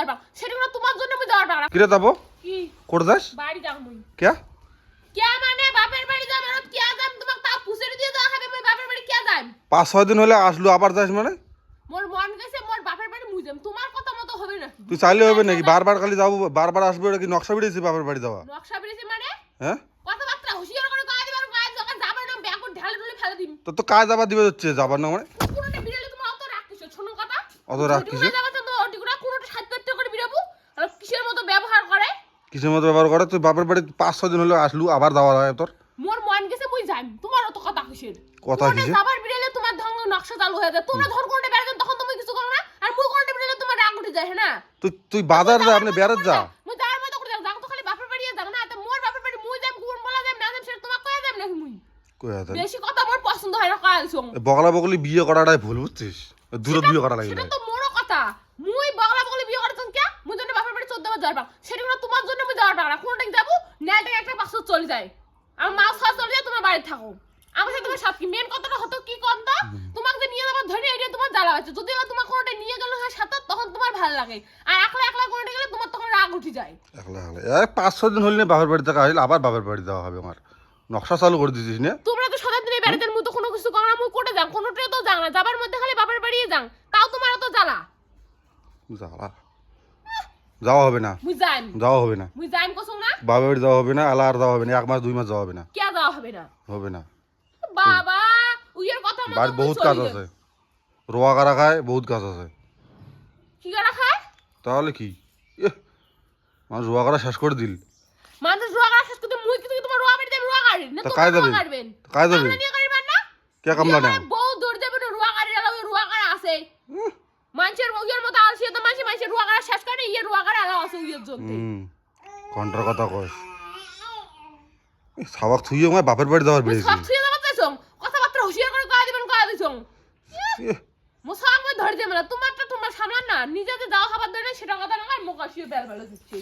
যাবা সেটা কোনো তোমার জন্য আমি যাওয়াটা না কিরে যাব? কি? কোটে যাস? বাড়ি যাও মুই কে কে মানে? বাপের বাড়ি যাম আর কে যাম তোমাকে তা পুষের দিয়ে দেওয়া হবে মুই বাপের বাড়ি কে যাম পাঁচ ছয় দিন হলে আসলো আবার যাস মানে? মোর মন গেছে মোর বাপের বাড়ি মুই যাম তোমার কথা মতো হবে না তুই চাইলে হবে নাকি? বারবার খালি যাব বারবার আসবে ওটা কি নকশা বেরিয়েছে বাপের বাড়ি যাওয়া? নকশা বেরিয়েছে মানে? হ্যাঁ? কথাবার্তা হুঁশিয়ার করে কয়া দিবার কয়া যখন যাবার না ব্যাগ ঢালে ঢুলে ফেলে দিম। তোর তো কাজ আবার দিবে হচ্ছে যাবার না মানে? অত কথা। অত রাগ যেটুকু কিসের? যাবার তো ওটিগুলা কোনটা সাত করে বিরাবো আর কিসের মতো ব্যবহার করে কিসের মতো ব্যবহার করে তুই বাপের বাড়ি পাঁচ ছয় দিন হলে আসলু আবার যাওয়া হয় তোর। মোর মন গেছে মুই যাইম তোমার অত কথা কিসের? কথা কিসের? যাবার বিড়ালে তোমার ঢঙ্গ নকশা চালু হয়ে যায়। তোমরা ধর কোনটা বেড়াতেন তখন তুমি কিছু করো না আর মুই কোনটা বিড়ালে তোমার রাগ উঠে যায় হ্যাঁ না? তুই তুই বাজার যা আপনি বেড়াত যা। মুই যাওয়ার মতো করে যাও তো খালি বাপের বাড়ি যাও না তো মোর বাপের বাড়ি মুই যাইম কোন বলা যাইম না যাইম সেটা তোমার কয়া যাইম নাকি মুই? কই আছে বেশি কথা মোর পছন্দ হয় না কয়া দিছো বগলা বগলি বিয়ে করাটাই ভুল বুঝছিস? দূরে বিয়ে করা লাগে সেটা তো মোর কথা মুই বগলা বগলি বিয়ে করতেন কে মুই জন্য যাবার সেটা কোনো তোমার জন্য মুই যাওয়ার না। কোনটা যাব নেলটা একটা পাঁচশো চলে যায় আমার মাছ খাওয়া চলে যায় তোমার বাড়ি থাকো। আমার সাথে তোমার সাথে মেন কথাটা হতো কি কম তো? তোমাকে নিয়ে যাবার ধরে এটা তোমার জ্বালা আছে যদি না তোমার কোনটা নিয়ে গেল হয় সাথে তখন তোমার ভালো লাগে। আর একলা একলা কোনটা গেলে তোমার তখন রাগ উঠে যায়। একলা একলা। এই পাঁচ ছয় দিন হলে বাবার বাড়ি থাকা হইলে আবার বাবার বাড়ি দেওয়া হবে আমার। নকশা চালু করে দিছিস না। তোমরা তো সারা দিনে বেড়াতে মতো কোনো কিছু করো না মুই কোটে যাও। কোনোটাই তো যাও না। যাবার মধ্যে খালি বাবার বাড়ি যাও। তাও তোমার তো জ্বালা। জ্বালা। যাওয়া হবে না। মুই যাইম যাওয়া হবে না। মুই যাইম না? বাপের বাড়ি যাওয়া হবে না আলা আর যাওয়া হবে না এক মাস দুই মাস যাওয়া হবে না। কে যাওয়া হবে না? হবে না। বাবা উইয়ের কথা বাড়ির বহুত কাজ আছে। রোয়া কারা খায় বহুত কাজ আছে। কি করা খায়? তাহলে কি? মানুষ রোয়া করা শেষ করে দিল। মানুষ রোয়া করা শেষ করতে মুই কিন্তু তোমার রোয়া বাড়ি দেব রোয়া গাড়ি না তা যাবে? যাবে? গাড়িবেন না? কে কামলা বিয়ে নেয় করে বউ দৌড় দেবে না রোয়া গাড়ি আলা ওই রোয়া গাড়ি আছে মতো তো মানুষের রোয়া গাড়ি শেষ করে ইয়ে রোয়া গাড়ি আলা আছে উইয়ের জন্য। কথা কস। সাবাক থুইয়ে আমার বাপের বাড়ি যাওয়ার বেরিয়েছি সব ছুঁয়ে দেওয়া চাইছো কথাবার্তা হুঁশিয়ার করে কয়া দিবেন কয়া দিছো মোসাক মই ধরে দেবে না তোমারটা তোমার সামলান না নিজেতে যাওয়া খাবার সেটা কথা না আর বের বেলা দিচ্ছি।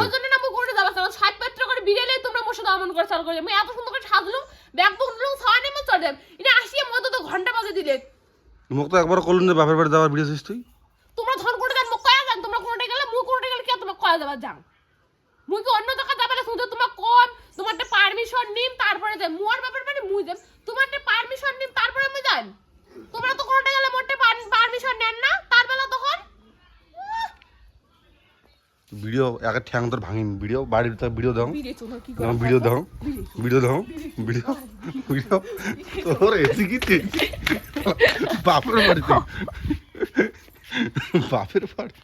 ওই জন্য না মুখ করে যাবা সাত পাত্র করে বিড়ালে তোমরা মশা দামন করে চাল করে আমি এত সুন্দর করে সাজলুম ব্যাগ বুকলুম খাওয়া নেমে চলে এটা আসিয়ে মতো তো ঘণ্টা বাজে দিলে। মুখ তো একবার করলুন যে বাপের বাড়ি যাওয়ার বেরিয়েছিস তুই তোমরা ধন করে দেন মুখ কয়া যান তোমরা কোনটা গেলে মুখ কোনটা কয়া যাবা যান মুই কি অন্য জায়গা যাবে না শুধু তোমার কোন তোমারটা পারমিশন নিম তারপরে যাই। মোর বাপের বাড়ি মুই যাম তোমারটা পারমিশন নিম তারপরে আমি যাই। তোমরা তো কোনটা গেলে মোরটা পারমিশন নেন না তার বেলা তখন। ভিডিও একে ঠ্যাং তোর ভাঙিন। ভিডিও বাড়ির তো ভিডিও দাও। ভিডিও দাও। ভিডিও দাও। Video video. তোর এসি কি? বাপের বাড়িতে। বাপের বাড়ি